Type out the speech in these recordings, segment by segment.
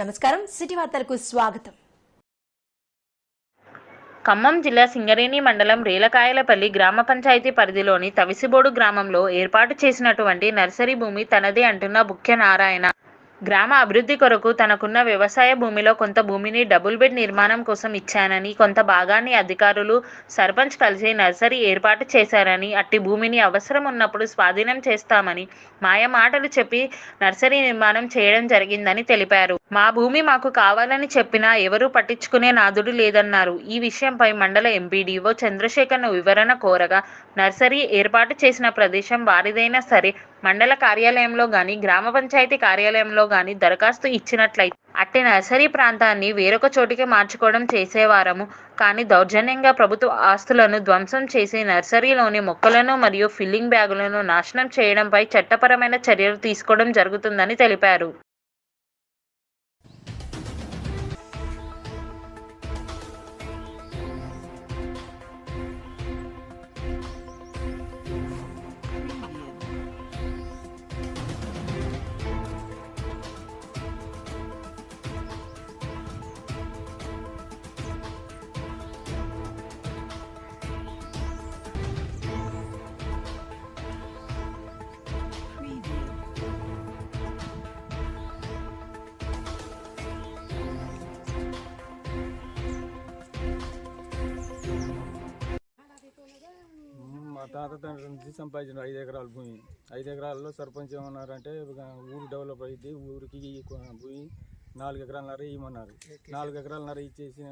నమస్కారం. సిటీ వార్తలకు స్వాగతం. ఖమ్మం జిల్లా సింగరేణి మండలం రేలకాయలపల్లి గ్రామ పంచాయతీ పరిధిలోని తవిసిబోడు గ్రామంలో ఏర్పాటు చేసినటువంటి నర్సరీ భూమి తనదే అంటున్న బుక్య నారాయణ. గ్రామ అభివృద్ధి కొరకు తనకున్న వ్యవసాయ భూమిలో కొంత భూమిని డబుల్ బెడ్ నిర్మాణం కోసం ఇచ్చానని కొంత భాగాన్ని అధికారులు సర్పంచ్ కలిసి నర్సరీ ఏర్పాటు చేశారని అట్టి భూమిని అవసరం ఉన్నప్పుడు స్వాధీనం చేస్తామని మాయ మాటలు చెప్పి నర్సరీ నిర్మాణం చేయడం జరిగిందని తెలిపారు. మా భూమి మాకు కావాలని చెప్పినా ఎవరూ పట్టించుకునే నాదుడు లేదన్నారు. ఈ విషయంపై మండల ఎంపీడీఓ చంద్రశేఖర్ను వివరణ కోరగా నర్సరీ ఏర్పాటు చేసిన ప్రదేశం వారిదైనా సరే మండల కార్యాలయంలో గాని గ్రామ పంచాయతీ కార్యాలయంలో గాని దరఖాస్తు ఇచ్చినట్లయితే అట్టి నర్సరీ ప్రాంతాన్ని వేరొక చోటికి మార్చుకోవడం చేసేవారము. కానీ దౌర్జన్యంగా ప్రభుత్వ ఆస్తులను ధ్వంసం చేసి నర్సరీలోని మొక్కలను మరియు ఫిల్లింగ్ బ్యాగులను నాశనం చేయడంపై చట్టపరమైన చర్యలు తీసుకోవడం జరుగుతుందని తెలిపారు. తాత తండ్రి నుంచి సంపాదించిన ఐదు ఎకరాల భూమి. ఐదు ఎకరాల్లో సర్పంచ్ ఏమన్నారంటే ఊరు డెవలప్ అయ్యింది ఊరికి భూమి నాలుగు ఎకరాలన్నర ఇవ్వమన్నారు నాలుగు ఎకరాలన్నర ఇచ్చేసి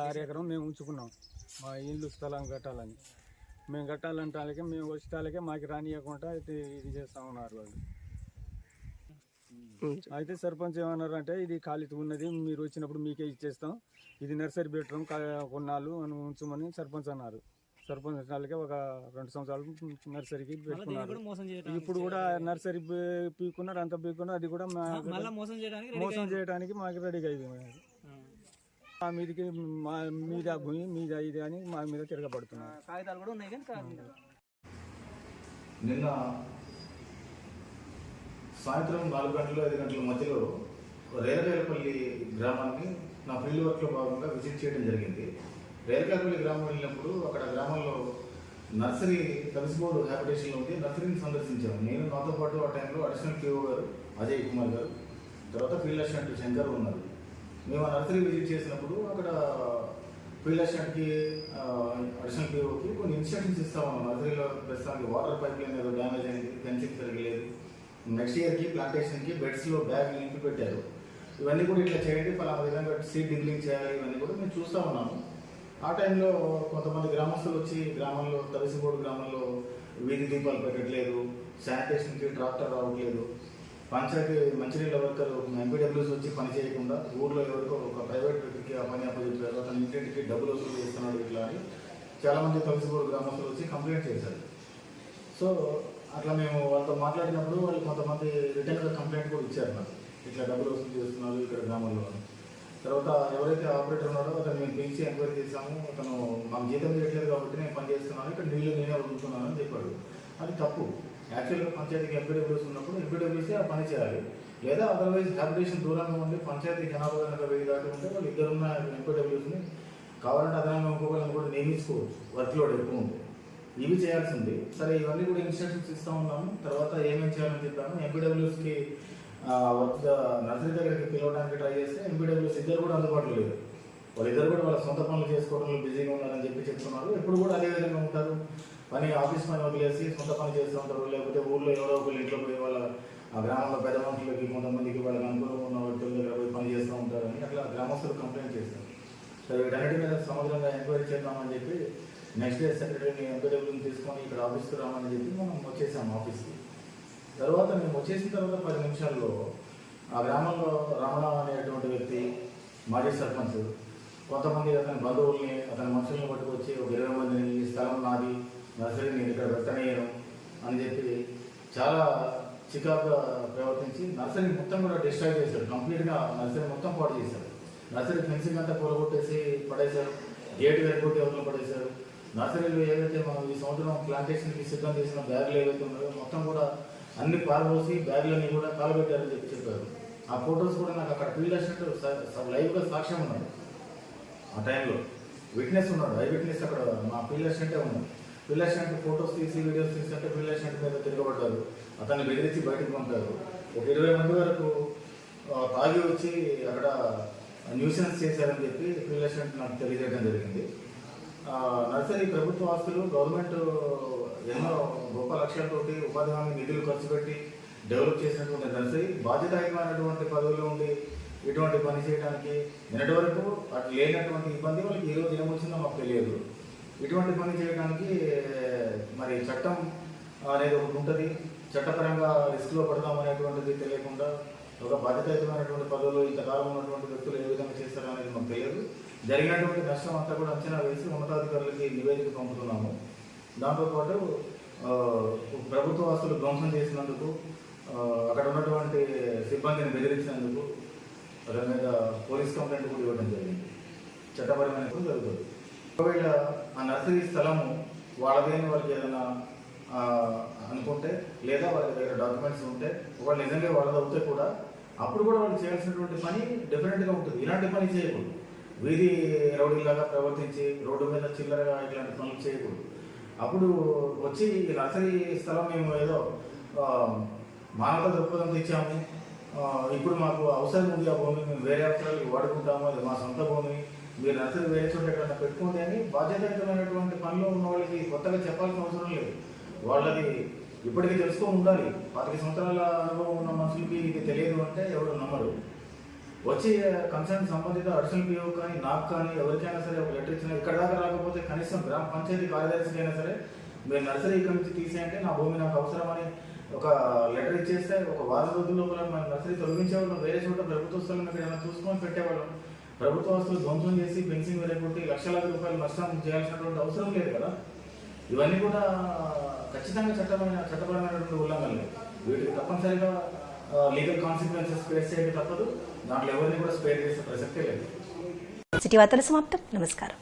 ఆరు ఎకరం మేము ఉంచుకున్నాం మా ఇల్లు స్థలం కట్టాలని. మేము కట్టాలంటే మేము వచ్చేటాలకే మాకు రానియకుండా అయితే ఇది చేస్తా ఉన్నారు వాళ్ళు. అయితే సర్పంచ్ ఏమన్నారు అంటే ఇది ఖాళీ ఉన్నది మీరు వచ్చినప్పుడు మీకే ఇచ్చేస్తాం. ఇది నర్సరీ బెడ్రూమ్ కొన్నాళ్ళు అని ఉంచమని సర్పంచ్ అన్నారు. సర్పంచ్ వాళ్ళకే ఒక రెండు సంవత్సరాలు నర్సరీకి పెట్టుకున్నారు. ఇప్పుడు కూడా నర్సరీ పీకున్నారు అంత పీకున్నారు అది కూడా మోసం చేయడానికి మోసం మాకు రెడీగా అయిపోయింది ఆ. మా మీదకి మా మీద భూమి మీద ఇది అని మా మీద తిరగబడుతున్నారు. కాగితాలు కూడా ఉన్నాయి కానీ కాదు. నిన్న సాయంత్రం నాలుగు గంటలు ఐదు గంటల మధ్యలో రేలకాయలపల్లి గ్రామాన్ని నా ఫీల్డ్ వర్క్లో భాగంగా విజిట్ చేయడం జరిగింది. రేలకాయలపల్లి గ్రామం వెళ్ళినప్పుడు అక్కడ గ్రామంలో నర్సరీ కలిసిబోర్డు హ్యాబిటేషన్లో ఉంది నర్సరీని సందర్శించాము. నేను నాతో పాటు ఆ టైంలో అడిషనల్ కేఓ గారు అజయ్ కుమార్ గారు తర్వాత ఫీల్డ్ అసిస్టెంట్ శంకర్ ఉన్నారు. మేము ఆ నర్సరీ విజిట్ చేసినప్పుడు అక్కడ ఫీల్డ్ అసిస్టెంట్కి అడిషనల్ కేఓకి కొన్ని ఇన్స్ట్రక్షన్స్ ఇస్తా ఉన్నాం నర్సరీలో ప్రస్తుతానికి వాటర్ పైప్ లైన్ ఏదో డ్యామేజ్ అయింది ఫెన్సింగ్ సరిగలేదు నెక్స్ట్ ఇయర్కి ప్లాంటేషన్కి బెడ్స్లో బ్యాగ్ నింపి పెట్టారు. ఇవన్నీ కూడా ఇట్లా చేయండి ఫలానా విధంగా సీడ్ డిగ్లింగ్ చేయాలి ఇవన్నీ కూడా మేము చూస్తూ ఉన్నాము. ఆ టైంలో కొంతమంది గ్రామస్తులు వచ్చి గ్రామంలో తలసిబోడు గ్రామంలో వీధి దీపాలు పెట్టట్లేదు శానిటేషన్కి ట్రాక్టర్ రావట్లేదు. పంచాయతీ మంచినీళ్ళ వర్కర్ ఎంపీడబ్ల్యూస్ వచ్చి పని చేయకుండా ఊర్లో ఎవరికో ఒక ప్రైవేట్ వ్యక్తికి ఆ పని అప్పచెప్పారు. అతని ఇంటింటికి డబ్బులు వసూలు చేస్తున్నాడు ఇట్లా అని చాలామంది తలసిబోడు గ్రామస్తులు వచ్చి కంప్లైంట్ చేశారు. సో అట్లా మేము వాళ్ళతో మాట్లాడినప్పుడు వాళ్ళు కొంతమంది రిటర్న్గా కంప్లైంట్ కూడా ఇచ్చారు నాకు. ఇట్లా డబ్బులు వసూలు చేస్తున్నారు ఇక్కడ గ్రామంలో అని. తర్వాత ఎవరైతే ఆపరేటర్ ఉన్నాడో అతను మేము పిలిచి ఎంక్వైరీ చేశాము. అతను మాకు జీతం చేయట్లేదు కాబట్టి నేను పని చేస్తున్నాను. ఇక్కడ నీళ్ళు నేనే వదులుతున్నాను అని చెప్పాడు. అది తప్పు. యాక్చువల్గా పంచాయతీకి ఎంపీడబ్ల్యూస్ ఉన్నప్పుడు ఎంపీడబ్ల్యూసీ ఆ పని చేయాలి. లేదా అదర్వైజ్ హ్యాబిటేషన్ దూరంగా ఉండి పంచాయతీ జనాభా కనుక వెయ్యి దాటి ఉంటే వాళ్ళు ఇద్దరున్న ఎంపీడబ్ల్యూస్ని కావాలంటే అదనంగా ఇంకొకరిని కూడా నియమించుకోవచ్చు. వర్క్ లోడ్ ఎక్కువ ఉంది ఇవి చేయాల్సింది. సరే ఇవన్నీ కూడా ఇన్స్ట్రక్షన్స్ ఇస్తూ ఉన్నాము. తర్వాత ఏమేమి చేయాలని చెప్పాము ఎంపీడబ్ల్యూస్కి నర్సరీ దగ్గరికి పిలవడానికి ట్రై చేస్తే ఎంపీడబ్ల్యూస్ ఇద్దరు కూడా అందుబాటులో లేరు. వాళ్ళిద్దరు కూడా వాళ్ళ సొంత పనులు చేసుకోవడంలో బిజీగా ఉన్నారని చెప్పి చెప్తున్నారు. ఎప్పుడు కూడా అదే విధంగా ఉంటారు. పని ఆఫీస్ పని వదిలేసి సొంత పని చేస్తూ ఉంటారు. లేకపోతే ఊళ్ళో ఎవరో ఒకరి ఇంట్లో పోయి వాళ్ళ గ్రామంలో పెద్ద మనుషులకి కొంతమందికి వాళ్ళకి అనుకూలంగా ఉన్న వ్యక్తుల దగ్గర పోయి పని చేస్తూ ఉంటారని అట్లా గ్రామస్తులు కంప్లైంట్ చేస్తారు సరే వీటన్నిటి మీద సమగ్రంగా ఎంక్వైరీ చేద్దామని చెప్పి నెక్స్ట్ డే సెక్రటరీని ఎంపీడబ్ల్యూని తీసుకొని ఇక్కడ ఆఫీస్కి రామని చెప్పి మనం వచ్చేసాం ఆఫీస్కి. తర్వాత మేము వచ్చేసిన తర్వాత పది నిమిషాల్లో ఆ గ్రామంలో రామరావు అనేటువంటి వ్యక్తి మాజీ సర్పంచ్ కొంతమంది అతని బంధువుల్ని అతని మనుషుల్ని పట్టుకొచ్చి ఒక ఇరవై మందిని ఈ స్థలం నాది నర్సరీ నేను ఇక్కడ పెట్టనీయను అని చెప్పి చాలా చికాకుగా ప్రవర్తించి నర్సరీ మొత్తం కూడా డిస్ట్రాయ్ చేశారు కంప్లీట్గా నర్సరీ మొత్తం పాడు చేశారు నర్సరీ ఫెన్సింగ్ అంతా కూలగొట్టేసి పడేశారు గేట్ వెరగొట్టి ఎవరిలో పడేశారు నర్సరీలో ఏదైతే మనం ఈ సంవత్సరం ప్లాంటేషన్కి సిద్ధం చేసిన బ్యాగులు ఏవైతే ఉన్నాయో మొత్తం కూడా అన్ని పారబోసి బ్యాగులన్నీ కూడా కాలబెట్టారని చెప్పి చెప్పారు. ఆ ఫొటోస్ కూడా నాకు అక్కడ ఫీల్డ్ వచ్చినట్టు లైవ్గా సాక్ష్యం ఉన్నాడు ఆ టైంలో విట్నెస్ ఉన్నాడు ఐ విట్నెస్ అక్కడ మా ఫీల్ వచ్చినట్టే ఉన్నాడు ఫీల్ వచ్చినట్టు ఫొటోస్ తీసి వీడియోస్ తీసి అంటే ఫీల్ వచ్చినట్టు మీద తిరగబడ్డారు. అతన్ని బెదిరించి బయటకు పంపారు. ఒక ఇరవై మంది వరకు తాగి వచ్చి అక్కడ న్యూసెన్స్ చేశారని చెప్పి ఫీల్ వచ్చినట్టు నాకు తెలియజేయడం జరిగింది. నర్సరీ ప్రభుత్వ ఆస్తులు గవర్నమెంట్ ఎన్నో గొప్ప లక్ష్యాలతోటి ఉపాధి హామీ నిధులు ఖర్చు పెట్టి డెవలప్ చేసినటువంటి నర్సరీ బాధ్యతాయుతమైనటువంటి పదవిలో ఉండి ఇటువంటి పని చేయడానికి నిన్నటి వరకు అటు లేనటువంటి ఇబ్బంది వాళ్ళకి ఏ రోజు ఏమొచ్చిందో మాకు తెలియదు. ఇటువంటి పని చేయడానికి మరి చట్టం అనేది ఒకటి ఉంటుంది. చట్టపరంగా రిస్క్లో పడదామనేటువంటిది తెలియకుండా ఒక బాధ్యతాయుతమైనటువంటి పదవులు ఇంతకాలం ఉన్నటువంటి వ్యక్తులు ఏ విధంగా చేస్తారో అనేది మాకు తెలియదు. జరిగినటువంటి నష్టం అంతా కూడా అంచనా వేసి ఉన్నతాధికారులకి నివేదిక పంపుతున్నాము. దాంతోపాటు ప్రభుత్వ ఆస్తులు ధ్వంసం చేసినందుకు అక్కడ ఉన్నటువంటి సిబ్బందిని బెదిరించినందుకు దాని మీద పోలీస్ కంప్లైంట్ కూడా ఇవ్వడం జరిగింది. చట్టపరమైన జరుగుతుంది. ఒకవేళ ఆ నర్సరీ స్థలము వాళ్ళదేని వాళ్ళకి ఏదైనా అనుకుంటే లేదా వాళ్ళ దగ్గర డాక్యుమెంట్స్ ఉంటే ఒకవేళ నిజంగా వాళ్ళది అవుతే కూడా అప్పుడు కూడా వాళ్ళు చేయాల్సినటువంటి పని డెఫినెట్గా ఉంటుంది. ఇలాంటి పని చేయకూడదు. వీధి రౌడీలాగా ప్రవర్తించి రోడ్డు మీద చిల్లరగా ఇట్లాంటి పనులు చేయకూడదు. అప్పుడు వచ్చి ఈ నర్సరీ స్థలం మేము ఏదో మానవ దృక్పథం తెచ్చాము. ఇప్పుడు మాకు అవసరం ఉంది ఆ భూమి మేము వేరే అవసరాలకు వాడుకుంటాము అది మా సొంత భూమి. మీరు నర్సరీ వేరే చోట ఎక్కడన్నా పెట్టుకోండి అని బాధ్యతాయుతమైనటువంటి పనులు ఉన్న వాళ్ళకి కొత్తగా చెప్పాల్సిన అవసరం లేదు. వాళ్ళది ఇప్పటికీ తెలుసుకొని ఉండాలి. పాతిక సంవత్సరాల అనుభవం ఉన్న మనుషులకి ఇది తెలియదు అంటే ఎవరు నమ్మరు. వచ్చి కన్సర్న్ సంబంధిత అడిషనల్ పిఓ కానీ నాకు కానీ ఎవరికైనా సరే ఒక లెటర్ ఇచ్చినా ఇక్కడ దాకా రాకపోతే కనీసం గ్రామ పంచాయతీ కార్యదర్శికి అయినా సరే మీరు నర్సరీ ఇక్కడి నుంచి తీసేయంటే నా భూమి నాకు అవసరమని ఒక లెటర్ ఇచ్చేస్తే ఒక వారం రోజుల లోపల మన నర్సరీ తొలగించేవాళ్ళం వేరే చోట ప్రభుత్వ స్థలం ఇక్కడ ఏమైనా చూసుకొని పెట్టేవాళ్ళం. ప్రభుత్వ వస్తువులు ధ్వంసం చేసి ఫెన్సింగ్ వేరేకొట్టి లక్షలాది రూపాయలు నష్టం చేయాల్సినటువంటి అవసరం లేదు కదా. ఇవన్నీ కూడా ఖచ్చితంగా చట్టమైన చట్టపరమైనటువంటి ఉల్లంఘనలు. వీటికి తప్పనిసరిగా లీగల్ కాన్సిక్వెన్సెస్ ఫేస్ చేయక తప్పదు. దాంట్లో ఎవరిని కూడా స్పేర్ చేసే ప్రసక్తే లేదు. సిటీ వార్తల సమాప్తం. నమస్కారం.